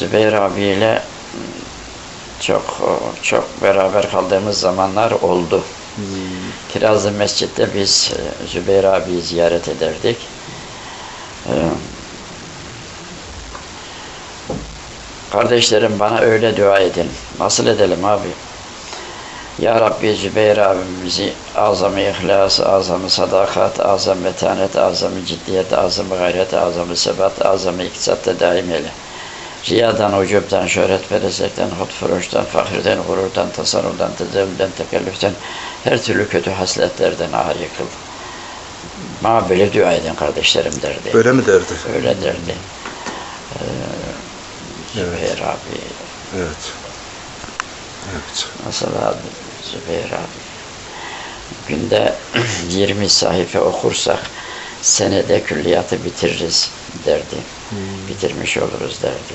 Zübeyir abiyle çok çok beraber kaldığımız zamanlar oldu. Kirazlı Mescid'de biz e, Zübeyir abiyi ziyaret ederdik. Ee, Kardeşlerim bana öyle dua edin. Nasıl edelim abi? Ya Rabbi Zübeyir abimizi azam-ı ihlas, azam-ı sadakat, azam metanet, azam-ı ciddiyet, azam-ı gayret, azam-ı sebat, azam-ı iktisatta daim eyle. Riyadan, ucubdan, şöhret, perezekten, hutfuruştan, fakirden, gururdan, tasarrufdan, tezevvülden, tekellüften, her türlü kötü hasletlerden ağır yıkıl. Bana böyle dua edin kardeşlerim derdi. Öyle mi derdi? Öyle derdi. Ee, Zübeyir abi, Evet. Evet. abi Zübeyir abi? Günde 20 sayfa okursak senede külliyatı bitiririz derdi. Bitirmiş oluruz derdi.